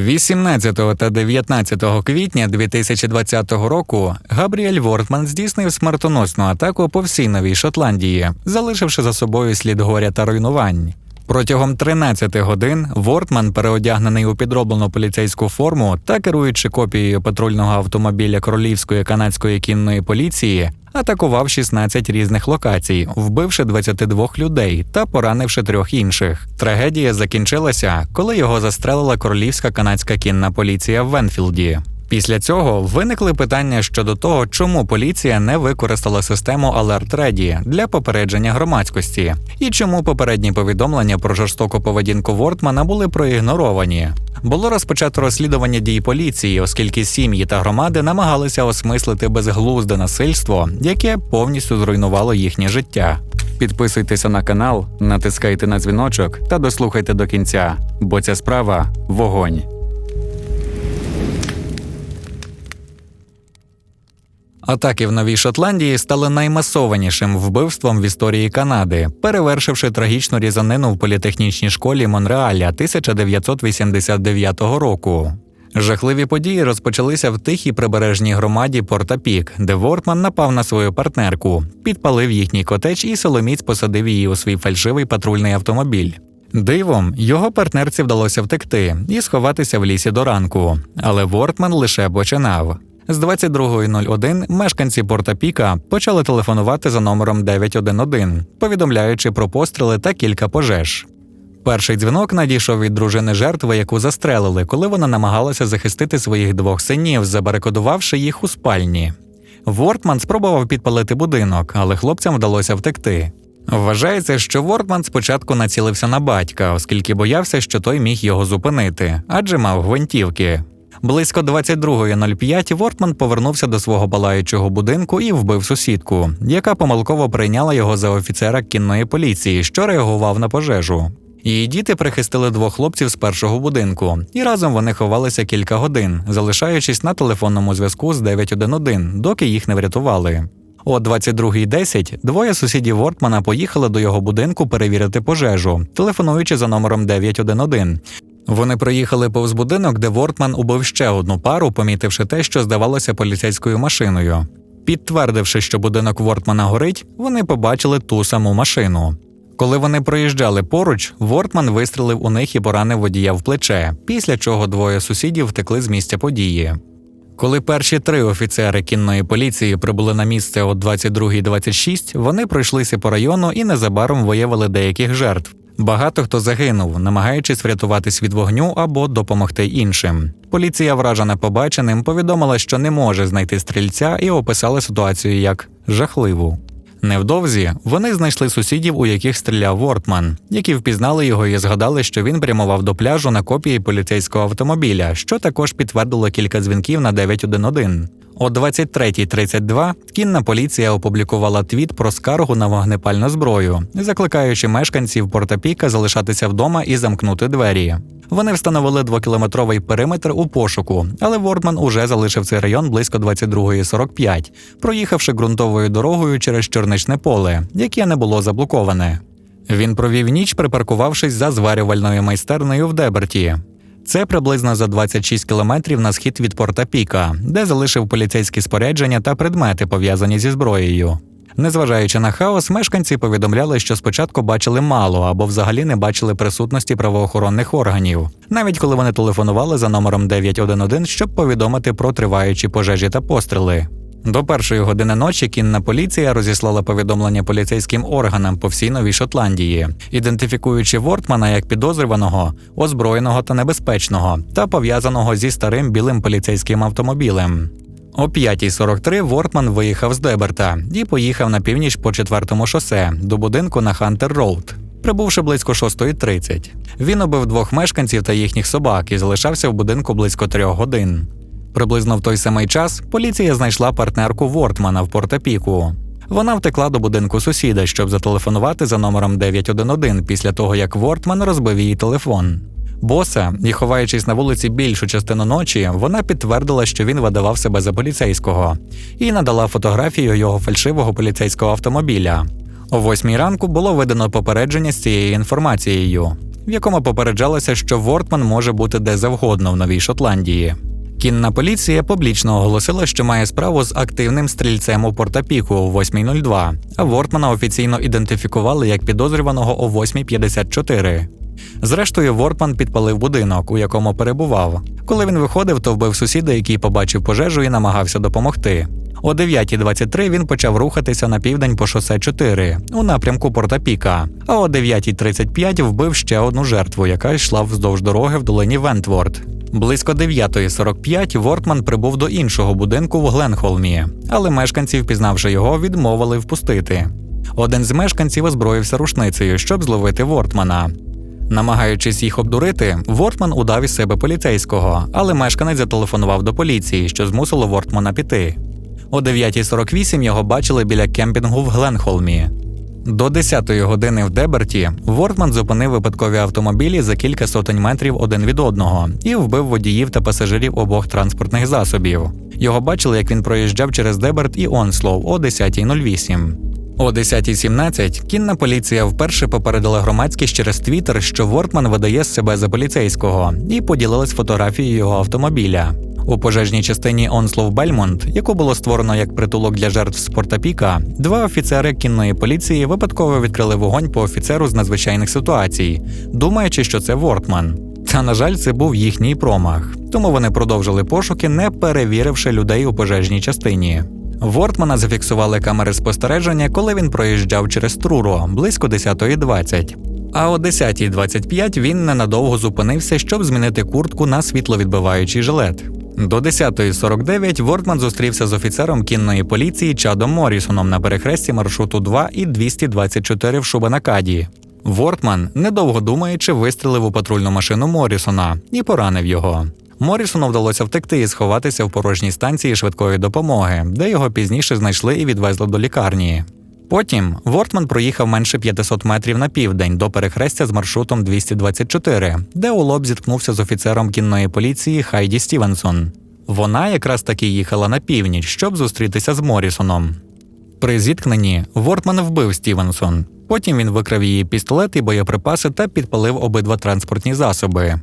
18 та 19 квітня 2020 року Габріель Вортман здійснив смертоносну атаку по всій Новій Шотландії, залишивши за собою слід горя та руйнувань. Протягом 13 годин Вортман, переодягнений у підроблену поліцейську форму та керуючи копією патрульного автомобіля Королівської канадської кінної поліції, атакував 16 різних локацій, вбивши 22 людей та поранивши трьох інших. Трагедія закінчилася, коли його застрелила королівська канадська кінна поліція в Венфілді. Після цього виникли питання щодо того, чому поліція не використала систему Alert Ready для попередження громадськості, і чому попередні повідомлення про жорстоку поведінку Вортмана були проігноровані. Було розпочато розслідування дій поліції, оскільки сім'ї та громади намагалися осмислити безглузде насильство, яке повністю зруйнувало їхнє життя. Підписуйтеся на канал, натискайте на дзвіночок та дослухайте до кінця, бо ця справа вогонь. Атаки в Новій Шотландії стали наймасованішим вбивством в історії Канади, перевершивши трагічну різанину в політехнічній школі Монреаля 1989 року. Жахливі події розпочалися в тихій прибережній громаді Порта-Пік, де Вортман напав на свою партнерку, підпалив їхній котеч і соломіць посадив її у свій фальшивий патрульний автомобіль. Дивом його партнерці вдалося втекти і сховатися в лісі до ранку, але Вортман лише починав. З 22.01 мешканці Порта Піка почали телефонувати за номером 911, повідомляючи про постріли та кілька пожеж. Перший дзвінок надійшов від дружини жертви, яку застрелили, коли вона намагалася захистити своїх двох синів, забарикодувавши їх у спальні. Вортман спробував підпалити будинок, але хлопцям вдалося втекти. Вважається, що Вортман спочатку націлився на батька, оскільки боявся, що той міг його зупинити, адже мав гвинтівки. Близько 22.05 Вортман повернувся до свого палаючого будинку і вбив сусідку, яка помилково прийняла його за офіцера кінної поліції, що реагував на пожежу. Її діти прихистили двох хлопців з першого будинку, і разом вони ховалися кілька годин, залишаючись на телефонному зв'язку з 911, доки їх не врятували. О 22.10 двоє сусідів Вортмана поїхали до його будинку перевірити пожежу, телефонуючи за номером 911. Вони проїхали повз будинок, де Вортман убив ще одну пару, помітивши те, що здавалося поліцейською машиною. Підтвердивши, що будинок Вортмана горить, вони побачили ту саму машину. Коли вони проїжджали поруч, Вортман вистрелив у них і поранив водія в плече, після чого двоє сусідів втекли з місця події. Коли перші три офіцери кінної поліції прибули на місце о 22.26, вони пройшлися по району і незабаром виявили деяких жертв. Багато хто загинув, намагаючись врятуватись від вогню або допомогти іншим. Поліція, вражена побаченим, повідомила, що не може знайти стрільця, і описала ситуацію як жахливу. Невдовзі вони знайшли сусідів, у яких стріляв Вортман, які впізнали його і згадали, що він прямував до пляжу на копії поліцейського автомобіля, що також підтвердило кілька дзвінків на 911. О 23.32 кінна поліція опублікувала твіт про скаргу на вогнепальну зброю, закликаючи мешканців Порта-Піка залишатися вдома і замкнути двері. Вони встановили двокілометровий периметр у пошуку, але Вортман уже залишив цей район близько 22.45, проїхавши ґрунтовою дорогою через чорничне поле, яке не було заблоковане. Він провів ніч, припаркувавшись за зварювальною майстернею в Деберті. Це приблизно за 26 кілометрів на схід від Порта Піка, де залишив поліцейські спорядження та предмети, пов'язані зі зброєю. Незважаючи на хаос, мешканці повідомляли, що спочатку бачили мало або взагалі не бачили присутності правоохоронних органів, навіть коли вони телефонували за номером 911, щоб повідомити про триваючі пожежі та постріли. До першої години ночі кінна поліція розіслала повідомлення поліцейським органам по всій Новій Шотландії, ідентифікуючи Вортмана як підозрюваного, озброєного та небезпечного, та пов'язаного зі старим білим поліцейським автомобілем. О 5.43 Вортман виїхав з Деберта і поїхав на північ по четвертому шосе до будинку на Хантер Роуд. Прибувши близько 6.30. Він убив двох мешканців та їхніх собак і залишався в будинку близько трьох годин. Приблизно в той самий час поліція знайшла партнерку Вортмана в Порта-Піку. Вона втекла до будинку сусіда, щоб зателефонувати за номером 911 після того, як Вортман розбив її телефон. Боса, і ховаючись на вулиці більшу частину ночі, вона підтвердила, що він видавав себе за поліцейського, і надала фотографію його фальшивого поліцейського автомобіля. О восьмій ранку було видано попередження з цією інформацією. в якому попереджалося, що Вортман може бути де завгодно в Новій Шотландії. Кінна поліція публічно оголосила, що має справу з активним стрільцем у Портапіку о 8.02, а Вортмана офіційно ідентифікували як підозрюваного о 8.54. Зрештою, Вортман підпалив будинок, у якому перебував. Коли він виходив, то вбив сусіда, який побачив пожежу і намагався допомогти. О 9.23 він почав рухатися на південь по шосе 4 у напрямку Портапіка, а о 9.35 вбив ще одну жертву, яка йшла вздовж дороги в долині Вентворд. Близько 9.45 Вортман прибув до іншого будинку в Гленхолмі, але мешканці, впізнавши його, відмовили впустити. Один з мешканців озброївся рушницею, щоб зловити Вортмана. Намагаючись їх обдурити, Вортман удав із себе поліцейського, але мешканець зателефонував до поліції, що змусило Вортмана піти. О 9.48 його бачили біля кемпінгу в Гленхолмі. До 10-ї години в Деберті Вортман зупинив випадкові автомобілі за кілька сотень метрів один від одного і вбив водіїв та пасажирів обох транспортних засобів. Його бачили, як він проїжджав через Деберт і Онслоу о 10.08. О 10.17 кінна поліція вперше попередила громадськість через Твіттер, що Вортман видає себе за поліцейського, і поділилась фотографією його автомобіля. У пожежній частині Онслов Бельмонт, яку було створено як притулок для жертв Спортапіка, два офіцери кінної поліції випадково відкрили вогонь по офіцеру з надзвичайних ситуацій, думаючи, що це Вортман. Та на жаль, це був їхній промах, тому вони продовжили пошуки, не перевіривши людей у пожежній частині. Вортмана зафіксували камери спостереження, коли він проїжджав через Труро близько 10.20. А о 10.25 він ненадовго зупинився, щоб змінити куртку на світловідбиваючий жилет. До 10.49 Вортман зустрівся з офіцером кінної поліції Чадом Морісоном на перехресті маршруту 2 і 224 в Шубанакаді. Вортман, недовго думаючи, вистрелив у патрульну машину Морісона і поранив його. Морісону вдалося втекти і сховатися в порожній станції швидкої допомоги, де його пізніше знайшли і відвезли до лікарні. Потім Вортман проїхав менше 500 метрів на південь до перехрестя з маршрутом 224, де у лоб зіткнувся з офіцером кінної поліції Хайді Стівенсон. Вона якраз таки їхала на північ, щоб зустрітися з Морісоном. При зіткненні Вортман вбив Стівенсон. Потім він викрав її пістолет і боєприпаси та підпалив обидва транспортні засоби.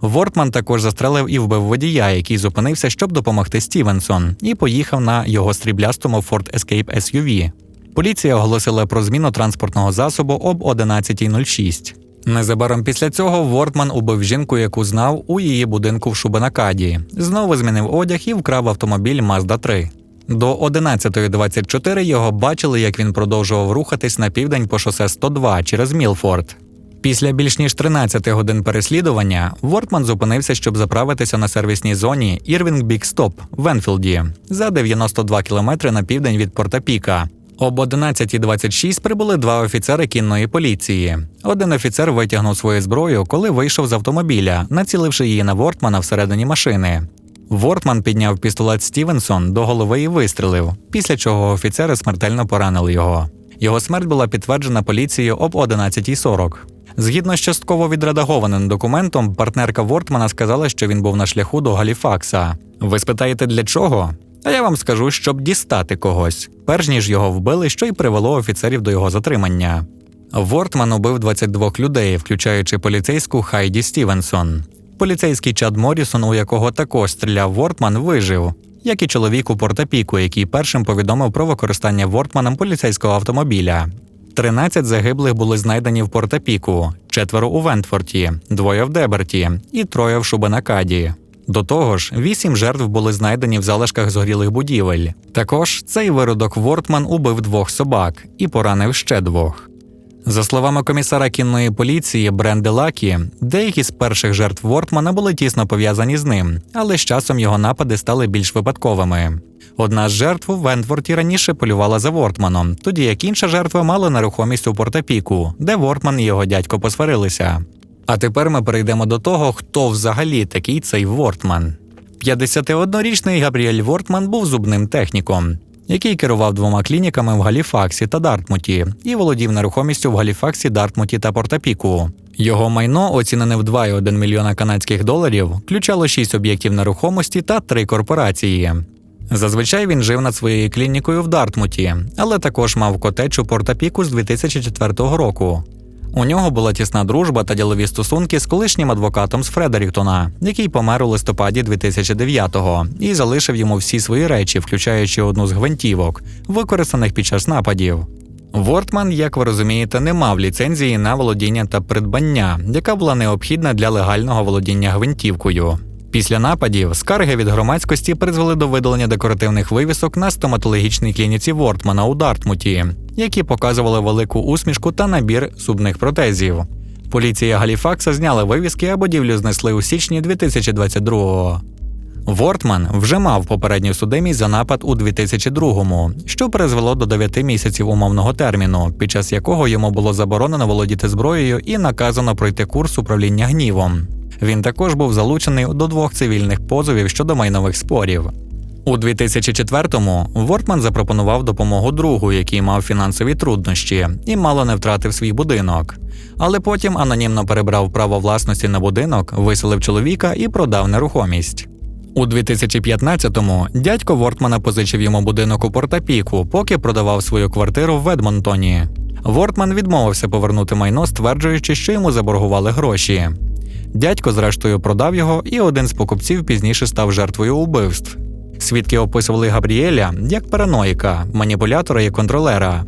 Вортман також застрелив і вбив водія, який зупинився, щоб допомогти Стівенсон, і поїхав на його стріблястому Ford Escape SUV. Поліція оголосила про зміну транспортного засобу об 11.06. Незабаром після цього Вортман убив жінку, яку знав у її будинку в Шубанакаді, знову змінив одяг і вкрав автомобіль Mazda 3. До 11.24 його бачили, як він продовжував рухатись на південь по шосе 102 через Мілфорд. Після більш ніж 13 годин переслідування Вортман зупинився, щоб заправитися на сервісній зоні Ірвінг Бік Стоп в Енфілді за 92 кілометри на південь від Порта Піка. Об 11.26 прибули два офіцери кінної поліції. Один офіцер витягнув свою зброю, коли вийшов з автомобіля, націливши її на Вортмана всередині машини. Вортман підняв пістолет Стівенсон до голови і вистрелив, після чого офіцери смертельно поранили його. Його смерть була підтверджена поліцією об 11.40. Згідно з частково відредагованим документом, партнерка Вортмана сказала, що він був на шляху до Галіфакса. Ви спитаєте, для чого? А я вам скажу, щоб дістати когось, перш ніж його вбили, що й привело офіцерів до його затримання. Вортман убив 22 людей, включаючи поліцейську Хайді Стівенсон. Поліцейський Чад Морісон, у якого також стріляв Вортман, вижив, як і чоловік у Портапіку, який першим повідомив про використання Вортманом поліцейського автомобіля. 13 загиблих були знайдені в Портапіку, четверо у Вентфорті, двоє в Деберті і троє в Шубанакаді. До того ж, вісім жертв були знайдені в залишках згорілих будівель. Також цей виродок Вортман убив двох собак і поранив ще двох. За словами комісара кінної поліції Бренди Лакі, деякі з перших жертв Вортмана були тісно пов'язані з ним, але з часом його напади стали більш випадковими. Одна з жертв у Вентворті раніше полювала за Вортманом, тоді як інша жертва мала нерухомість у Портапіку, де Вортман і його дядько посварилися. А тепер ми перейдемо до того, хто взагалі такий цей Вортман. 51-річний Габріель Вортман був зубним техніком, який керував двома клініками в Галіфаксі та Дартмуті і володів нерухомістю в Галіфаксі, Дартмуті та Портапіку. Його майно, оцінене в 2,1 мільйона канадських доларів, включало 6 об'єктів нерухомості та 3 корпорації. Зазвичай він жив над своєю клінікою в Дартмуті, але також мав котедж у Портапіку з 2004 року. У нього була тісна дружба та ділові стосунки з колишнім адвокатом з Фредеріктона, який помер у листопаді 2009-го і залишив йому всі свої речі, включаючи одну з гвинтівок, використаних під час нападів. Вортман, як ви розумієте, не мав ліцензії на володіння та придбання, яка була необхідна для легального володіння гвинтівкою. Після нападів скарги від громадськості призвели до видалення декоративних вивісок на стоматологічній клініці Вортмана у Дартмуті, які показували велику усмішку та набір зубних протезів. Поліція Галіфакса зняла вивіски, а будівлю знесли у січні 2022-го. Вортман вже мав попередню судимість за напад у 2002-му, що призвело до 9 місяців умовного терміну, під час якого йому було заборонено володіти зброєю і наказано пройти курс управління гнівом. Він також був залучений до двох цивільних позовів щодо майнових спорів. У 2004-му Вортман запропонував допомогу другу, який мав фінансові труднощі, і мало не втратив свій будинок. Але потім анонімно перебрав право власності на будинок, виселив чоловіка і продав нерухомість. У 2015-му дядько Вортмана позичив йому будинок у Портапіку, поки продавав свою квартиру в Ведмонтоні. Вортман відмовився повернути майно, стверджуючи, що йому заборгували гроші. Дядько, зрештою, продав його, і один з покупців пізніше став жертвою убивств. Свідки описували Габріеля як параноїка, маніпулятора і контролера.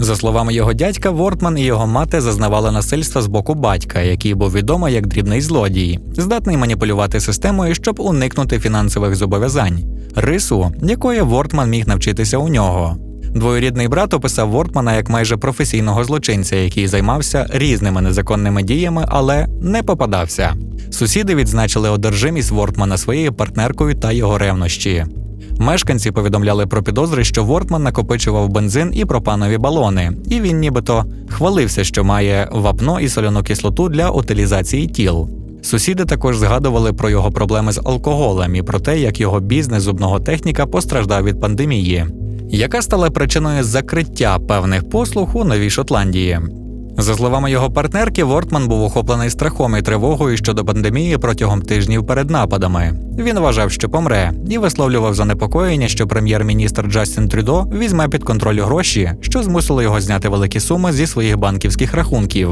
За словами його дядька, Вортман і його мати зазнавали насильства з боку батька, який був відомий як дрібний злодій, здатний маніпулювати системою, щоб уникнути фінансових зобов'язань, рису, якої Вортман міг навчитися у нього. Двоюрідний брат описав Вортмана як майже професійного злочинця, який займався різними незаконними діями, але не попадався. Сусіди відзначили одержимість Вортмана своєю партнеркою та його ревнощі. Мешканці повідомляли про підозри, що Вортман накопичував бензин і пропанові балони, і він нібито хвалився, що має вапно і соляну кислоту для утилізації тіл. Сусіди також згадували про його проблеми з алкоголем і про те, як його бізнес зубного техніка постраждав від пандемії, яка стала причиною закриття певних послуг у Новій Шотландії. За словами його партнерки, Вортман був охоплений страхом і тривогою щодо пандемії протягом тижнів перед нападами. Він вважав, що помре, і висловлював занепокоєння, що прем'єр-міністр Джастін Трюдо візьме під контроль гроші, що змусило його зняти великі суми зі своїх банківських рахунків.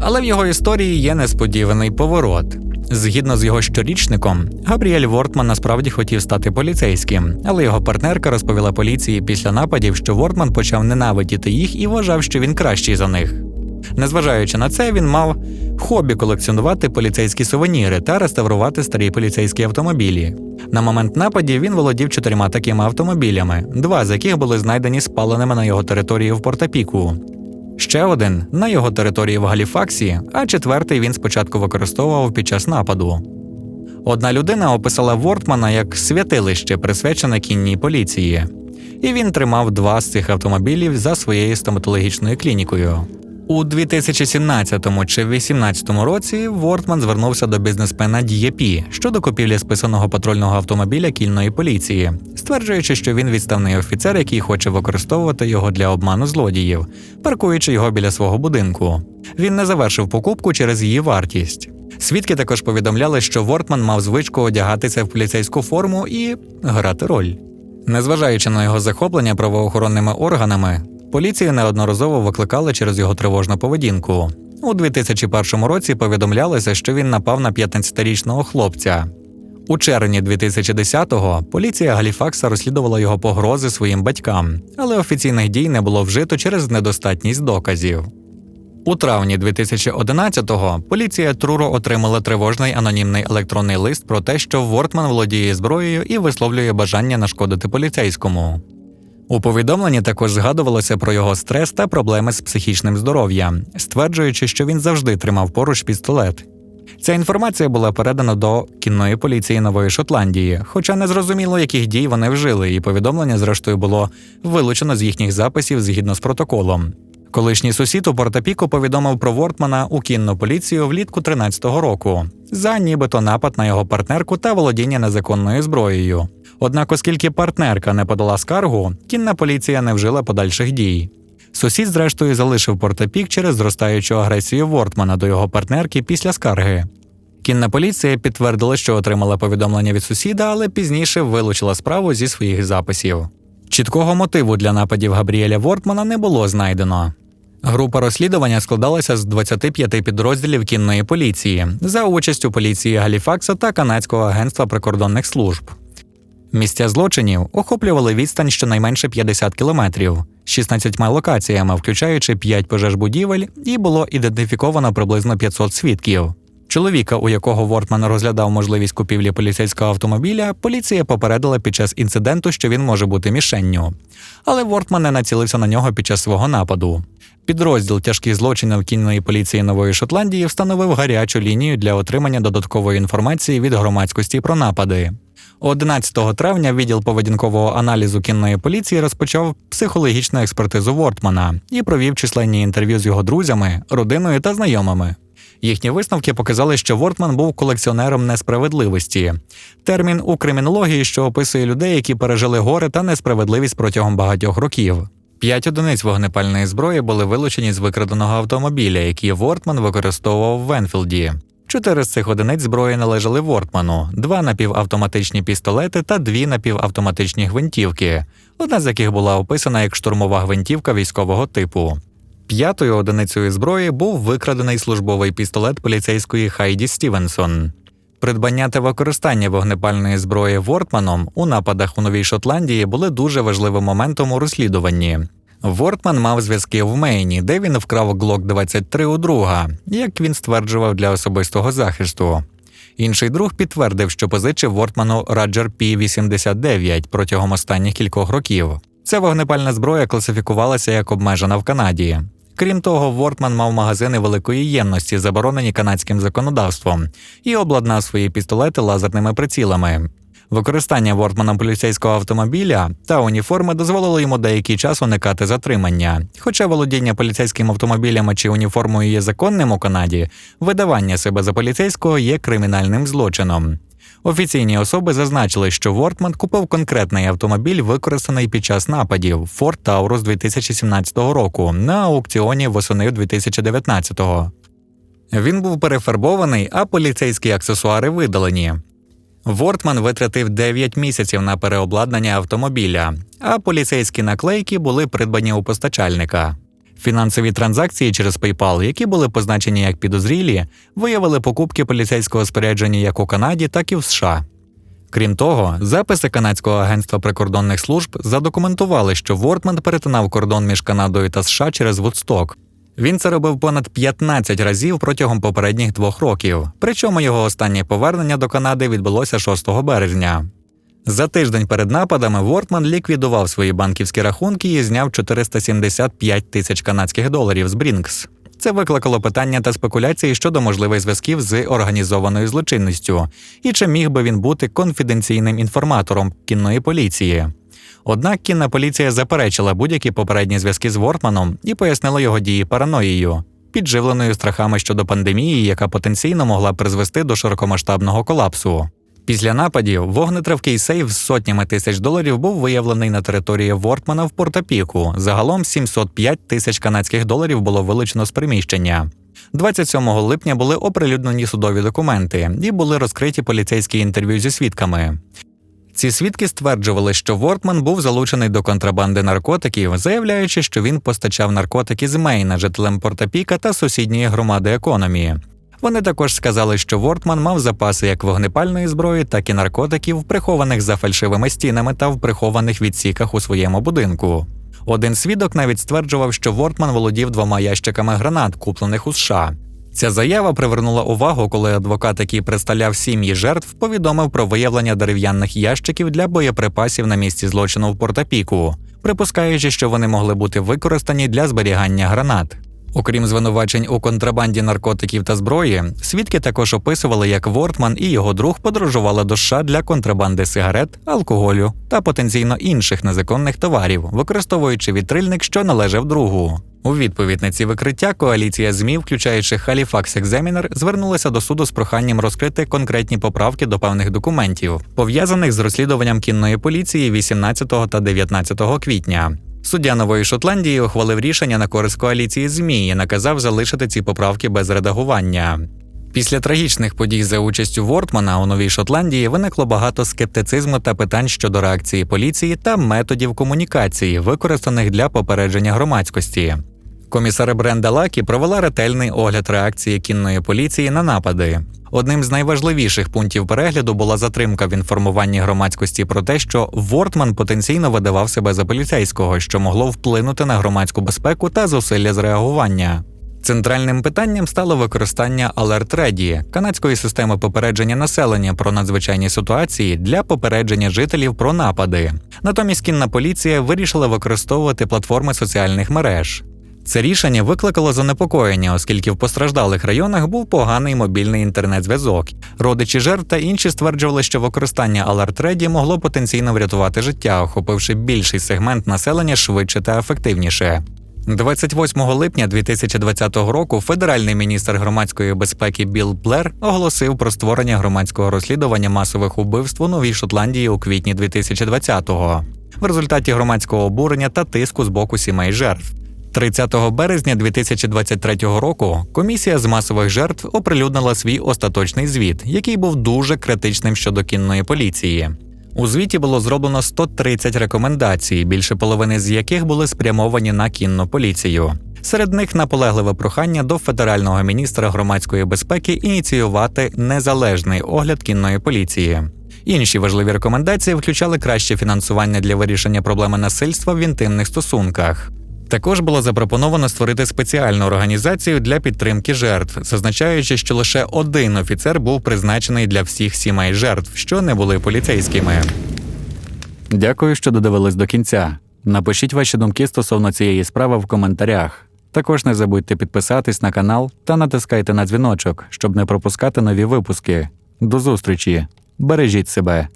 Але в його історії є несподіваний поворот. Згідно з його щорічником, Габріель Вортман насправді хотів стати поліцейським, але його партнерка розповіла поліції після нападів, що Вортман почав ненавидіти їх і вважав, що він кращий за них. Незважаючи на це, він мав хобі колекціонувати поліцейські сувеніри та реставрувати старі поліцейські автомобілі. На момент нападів він володів чотирма такими автомобілями, два з яких були знайдені спаленими на його території в Портапіку. Ще один на його території в Галіфаксі, а четвертий він спочатку використовував під час нападу. Одна людина описала Вортмана як святилище, присвячене кінній поліції, і він тримав два з цих автомобілів за своєю стоматологічною клінікою. У 2017 чи 2018 році Вортман звернувся до бізнесмена Дієпі щодо купівлі списаного патрульного автомобіля кільної поліції, стверджуючи, що він відставний офіцер, який хоче використовувати його для обману злодіїв, паркуючи його біля свого будинку. Він не завершив покупку через її вартість. Свідки також повідомляли, що Вортман мав звичку одягатися в поліцейську форму і грати роль. Незважаючи на його захоплення правоохоронними органами, поліцію неодноразово викликали через його тривожну поведінку. У 2001 році повідомлялося, що він напав на 15-річного хлопця. У червні 2010-го поліція Галіфакса розслідувала його погрози своїм батькам, але офіційних дій не було вжито через недостатність доказів. У травні 2011-го поліція Труро отримала тривожний анонімний електронний лист про те, що Вортман володіє зброєю і висловлює бажання нашкодити поліцейському. У повідомленні також згадувалося про його стрес та проблеми з психічним здоров'ям, стверджуючи, що він завжди тримав поруч пістолет. Ця інформація була передана до кінної поліції Нової Шотландії, хоча не зрозуміло, яких дій вони вжили, і повідомлення, зрештою, було вилучено з їхніх записів згідно з протоколом. Колишній сусід у Портапіко повідомив про Вортмана у кінну поліцію влітку 13-го року за нібито напад на його партнерку та володіння незаконною зброєю. Однак, оскільки партнерка не подала скаргу, кінна поліція не вжила подальших дій. Сусід, зрештою, залишив Портапік через зростаючу агресію Вортмана до його партнерки після скарги. Кінна поліція підтвердила, що отримала повідомлення від сусіда, але пізніше вилучила справу зі своїх записів. Чіткого мотиву для нападів Габріеля Вортмана не було знайдено. Група розслідування складалася з 25 підрозділів кінної поліції за участю поліції Галіфакса та канадського агентства прикордонних служб. Місця злочинів охоплювали відстань щонайменше 50 кілометрів, 16 локаціями, включаючи 5 пожеж будівель, і було ідентифіковано приблизно 500 свідків. Чоловіка, у якого Вортман розглядав можливість купівлі поліцейського автомобіля, поліція попередила під час інциденту, що він може бути мішенню. Але Вортман не націлився на нього під час свого нападу. Підрозділ тяжких злочинів кінної поліції Нової Шотландії встановив гарячу лінію для отримання додаткової інформації від громадськості про напади. 11 травня відділ поведінкового аналізу кінної поліції розпочав психологічну експертизу Вортмана і провів численні інтерв'ю з його друзями, родиною та знайомими. Їхні висновки показали, що Вортман був колекціонером несправедливості. Термін у кримінології, що описує людей, які пережили горе та несправедливість протягом багатьох років. П'ять одиниць вогнепальної зброї були вилучені з викраденого автомобіля, який Вортман використовував в Енфілді. Чотири з цих одиниць зброї належали Вортману, два напівавтоматичні пістолети та дві напівавтоматичні гвинтівки, одна з яких була описана як штурмова гвинтівка військового типу. П'ятою одиницею зброї був викрадений службовий пістолет поліцейської Хайді Стівенсон. Придбання та використання вогнепальної зброї Вортманом у нападах у Новій Шотландії були дуже важливим моментом у розслідуванні. Вортман мав зв'язки в Мейні, де він вкрав Glock 23 у друга, як він стверджував для особистого захисту. Інший друг підтвердив, що позичив Вортману Раджер P-89 протягом останніх кількох років. Ця вогнепальна зброя класифікувалася як обмежена в Канаді. Крім того, Вортман мав магазини великої ємності, заборонені канадським законодавством, і обладнав свої пістолети лазерними прицілами. Використання Вортманом поліцейського автомобіля та уніформи дозволило йому деякий час уникати затримання. Хоча володіння поліцейським автомобілями чи уніформою є законним у Канаді, видавання себе за поліцейського є кримінальним злочином. Офіційні особи зазначили, що Вортман купив конкретний автомобіль, використаний під час нападів Ford Taurus 2017 року на аукціоні восени 2019-го. Він був перефарбований, а поліцейські аксесуари видалені. Вортман витратив 9 місяців на переобладнання автомобіля, а поліцейські наклейки були придбані у постачальника. Фінансові транзакції через PayPal, які були позначені як підозрілі, виявили покупки поліцейського спорядження як у Канаді, так і в США. Крім того, записи канадського агентства прикордонних служб задокументували, що Вортман перетинав кордон між Канадою та США через Вудсток. Він це робив понад 15 разів протягом попередніх двох років, причому його останнє повернення до Канади відбулося 6 березня. За тиждень перед нападами Вортман ліквідував свої банківські рахунки і зняв 475 тисяч канадських доларів з Брінкс. Це викликало питання та спекуляції щодо можливих зв'язків з організованою злочинністю, і чи міг би він бути конфіденційним інформатором кінної поліції. Однак кінна поліція заперечила будь-які попередні зв'язки з Вортманом і пояснила його дії параноїєю, підживленою страхами щодо пандемії, яка потенційно могла призвести до широкомасштабного колапсу. Після нападів вогнетривкий сейф з сотнями тисяч доларів був виявлений на території Вортмана в Портопіку. Загалом 705 тисяч канадських доларів було вилучено з приміщення. 27 липня були оприлюднені судові документи і були розкриті поліцейські інтерв'ю зі свідками. Ці свідки стверджували, що Вортман був залучений до контрабанди наркотиків, заявляючи, що він постачав наркотики з Мейна жителям Портопіка та сусідньої громади економії. Вони також сказали, що Вортман мав запаси як вогнепальної зброї, так і наркотиків, прихованих за фальшивими стінами та в прихованих відсіках у своєму будинку. Один свідок навіть стверджував, що Вортман володів двома ящиками гранат, куплених у США. Ця заява привернула увагу, коли адвокат, який представляв сім'ї жертв, повідомив про виявлення дерев'яних ящиків для боєприпасів на місці злочину в Портопіку, припускаючи, що вони могли бути використані для зберігання гранат. Окрім звинувачень у контрабанді наркотиків та зброї, свідки також описували, як Вортман і його друг подорожували до США для контрабанди сигарет, алкоголю та потенційно інших незаконних товарів, використовуючи вітрильник, що належав другу. У відповідь на ці викриття коаліція ЗМІ, включаючи Halifax Examiner, звернулася до суду з проханням розкрити конкретні поправки до певних документів, пов'язаних з розслідуванням кінної поліції 18 та 19 квітня. Суддя Нової Шотландії ухвалив рішення на користь коаліції ЗМІ і наказав залишити ці поправки без редагування. Після трагічних подій за участю Вортмана у Новій Шотландії виникло багато скептицизму та питань щодо реакції поліції та методів комунікації, використаних для попередження громадськості. Комісар Бренда Лакі провела ретельний огляд реакції кінної поліції на напади. Одним з найважливіших пунктів перегляду була затримка в інформуванні громадськості про те, що Вортман потенційно видавав себе за поліцейського, що могло вплинути на громадську безпеку та зусилля з реагування. Центральним питанням стало використання Alert Ready – канадської системи попередження населення про надзвичайні ситуації для попередження жителів про напади. Натомість кінна поліція вирішила використовувати платформи соціальних мереж. Це рішення викликало занепокоєння, оскільки в постраждалих районах був поганий мобільний інтернет-зв'язок. Родичі жертв та інші стверджували, що використання Alert Ready могло потенційно врятувати життя, охопивши більший сегмент населення швидше та ефективніше. 28 липня 2020 року федеральний міністр громадської безпеки Білл Блер оголосив про створення громадського розслідування масових убивств у Новій Шотландії у квітні 2020-го в результаті громадського обурення та тиску з боку сімей жертв. 30 березня 2023 року комісія з масових жертв оприлюднила свій остаточний звіт, який був дуже критичним щодо кінної поліції. У звіті було зроблено 130 рекомендацій, більше половини з яких були спрямовані на кінну поліцію. Серед них наполегливе прохання до федерального міністра громадської безпеки ініціювати незалежний огляд кінної поліції. Інші важливі рекомендації включали краще фінансування для вирішення проблеми насильства в інтимних стосунках. Також було запропоновано створити спеціальну організацію для підтримки жертв, зазначаючи, що лише один офіцер був призначений для всіх сімей жертв, що не були поліцейськими. Дякую, що додивились до кінця. Напишіть ваші думки стосовно цієї справи в коментарях. Також не забудьте підписатись на канал та натискайте на дзвіночок, щоб не пропускати нові випуски. До зустрічі! Бережіть себе!